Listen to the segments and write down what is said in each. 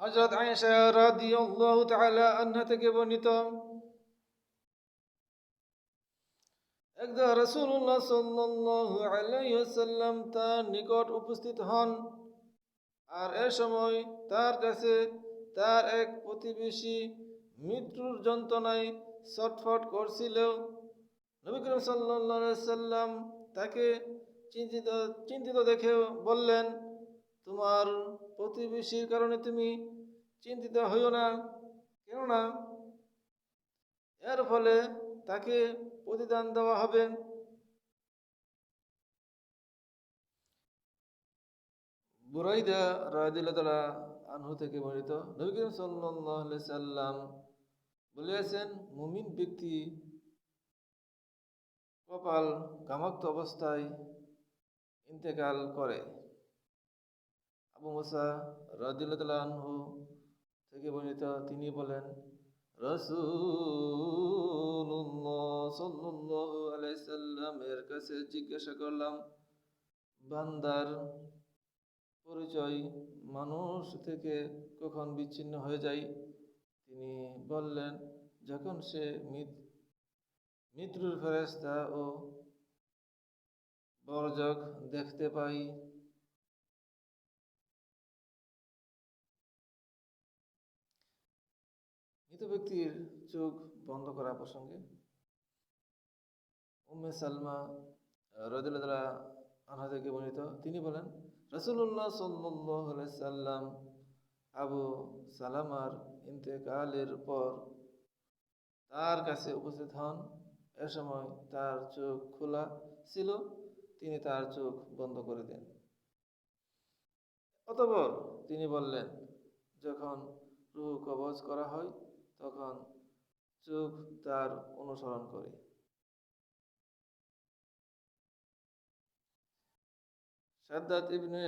হজরত আয়েশা রাদিয়াল্লাহু তাআলা আনহা থেকে বর্ণিত, একদা রাসূলুল্লাহ সাল্লাল্লাহু আলাইহি ওয়াসাল্লাম তার নিকট উপস্থিত হন আর এ সময় তার কাছে তার এক প্রতিবেশী মৃত্যুর যন্ত্রণায় ছটফট করছিল। নবী করিম সাল্লাল্লাহু আলাইহি সাল্লাম তাকে চিন্তিত চিন্তিত দেখে বললেন তোমার প্রতিবেশীর কারণে তুমি চিন্তিত হইও না, কেননা এর ফলে তাকে প্রতিদান দেওয়া হবে। বুরাইদা রাদিল্লাহ আনহু থেকে বর্ণিত নবী করিম আলাইহি সাল্লাম বলিয়াছেন মুমিন ব্যক্তি কপাল কামাক্ত অবস্থায় ইন্তেকাল করে। আবু মুসা থেকে বর্ণিত তিনি বলেন রসুল্লাহ কাছে জিজ্ঞাসা করলাম, বান্দার পরিচয় মানুষ থেকে কখন বিচ্ছিন্ন হয়ে যায়? তিনি বললেন, যখন সে মৃত- মৃত্যুর ফেরেস্তা ও বরজক দেখতে পাই মৃত ব্যক্তির চোখ বন্ধ করা প্রসঙ্গে উম্মে সালমা রদুল্লাহ আনহা থেকে বর্ণিত, তিনি বলেন রসুল্লাহ সাল্লাহ সাল্লাম আবু সালামার ইন্তেকালের পর তার কাছে উপস্থিত হন। এ সময় তার চোখ খোলা ছিল, তিনি তার চোখ বন্ধ করে দেন। অতঃপর তিনি বললেন, যখন রুহ কবজ করা হয় তখন চোখ তার অনুসরণ করে। সাদ্দাত ইবনে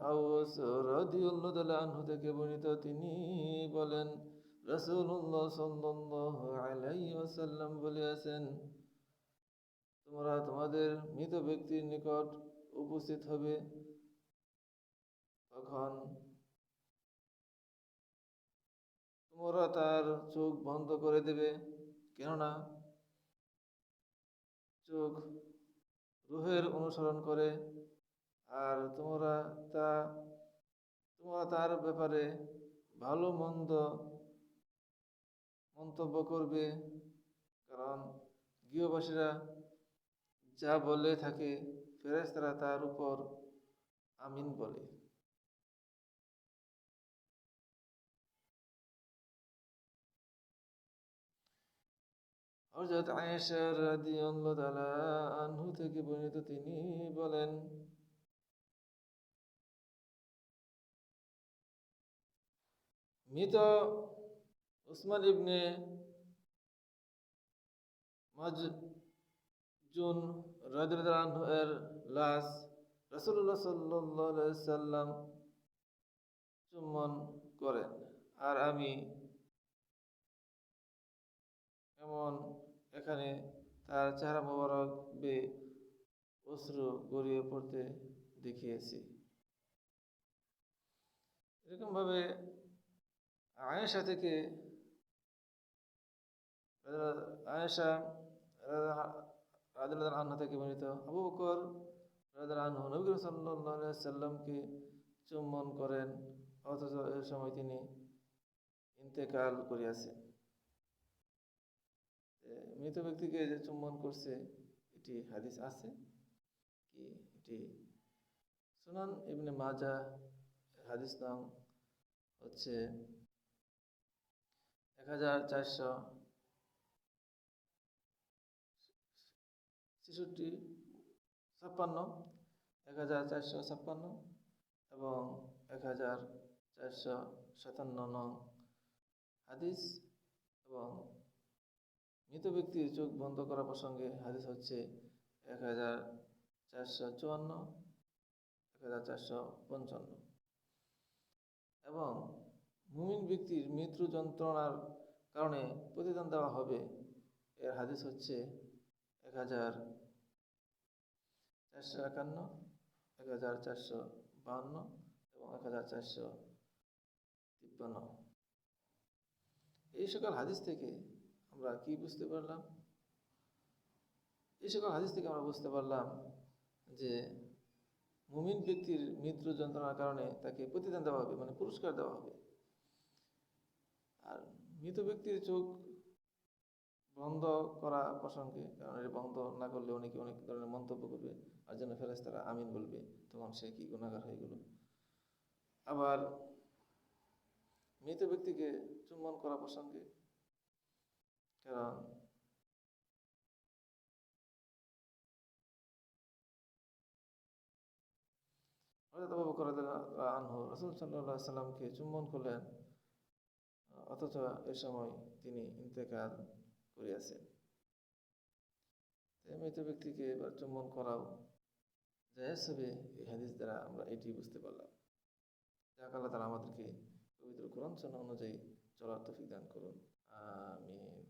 আউস রাদিয়াল্লাহু তাআলা আনহু থেকে বর্ণিত তিনি বলেন, রাসূলুল্লাহ সাল্লাল্লাহু আলাইহি ওয়াসাল্লাম বলেছেন, তোমরা তোমাদের মৃত ব্যক্তির নিকট উপস্থিত হবে। তখন তোমরা তার চোখ বন্ধ করে দেবে। কেননা চোখ রুহের অনুসরণ করে আর তোমরা তা, তোমরা তার ব্যাপারে ভালো মন্দ মন্তব্য করবে। কারণ গৃহবাসীরা যা বলে থাকে, ফেরেশতারা তার উপর আমিন বলে। হযরত আয়েশা রাদিয়াল্লাহু তাআলা আনহু থেকে বর্ণিত তিনি বলেন, মৃত উসমান ইবনে মাজুন আনহু এর লাশ রাসূলুল্লাহ সাল্লাল্লাহু আলাইহি সাল্লাম চুম্বন করেন। আর আমি এমন এখানে তার চেহারা মোবারক বে অশ্রু গড়িয়ে পড়তে দেখিয়েছি। এরকমভাবে আয়েশা থেকে আয়েশা রাদিল্লাহ আনহা থেকে বর্ণিত আবু বকর রাদিল্লাহ আনহু নবী সাল্লামকে চুম্বন করেন, অথচ এ সময় তিনি ইন্তেকাল করিয়াছেন। মৃত ব্যক্তিকে যে চুম্বন করছে, এটি হাদিস আছে কি? এটি সুনান ইবনে মাজা হাদিস নাম হচ্ছে এক হাজার চারশো ছেষট্টি, ছাপ্পান্ন, এক হাজার চারশো ছাপ্পান্ন এবং এক হাজার চারশো সাতান্ন নং হাদিস এবং মৃত ব্যক্তির চোখ বন্ধ করা প্রসঙ্গে হাদিস হচ্ছে এক হাজার চারশো চুয়ান্ন, এক হাজার চারশো পঞ্চান্ন। এবং মুমিন ব্যক্তির মৃত্যু যন্ত্রণার কারণে প্রতিদান দেওয়া হবে, এর হাদিস হচ্ছে এক হাজার চারশো একান্ন, এক হাজার চারশো বাহান্ন এবং এক হাজার চারশো তিপ্পান্ন। এই সকল হাদিস থেকে আমরা কি বুঝতে পারলাম? এই সকল হাদিস থেকে আমরা বুঝতে পারলাম যে মুমিন ব্যক্তির মৃত্যু যন্ত্রণার কারণে তাকে প্রতিদান দেওয়া হবে মানে পুরস্কার দেওয়া হবে। আর মৃত ব্যক্তির চোখ বন্ধ করা প্রসঙ্গে, কারণ এটা বন্ধ না করলে অনেকে অনেক ধরনের মন্তব্য করবে, আর যেন ফেরেস তারা আমিন বলবে, তখন সে কি গুণাগার হয়ে গেল? আবার মৃত ব্যক্তিকে চুম্বন করা প্রসঙ্গে কারণ হযরত আবু বকর রাদিয়াল্লাহু আনহু রাসূল সাল্লাল্লাহু আলাইহি সাল্লামকে চুম্বন করলেন অথচ এ সময় তিনি ইন্তেকাল করিয়াছেন তাই মৃত ব্যক্তিকে এবার চুম্বন করাও জায়েজ হবে এই হাদিস দ্বারা আমরা এটি বুঝতে পারলাম যাক আল্লাহ তালা আমাদেরকে পবিত্র কোরআন সন্না অনুযায়ী চলার তফিক দান করুন আমিন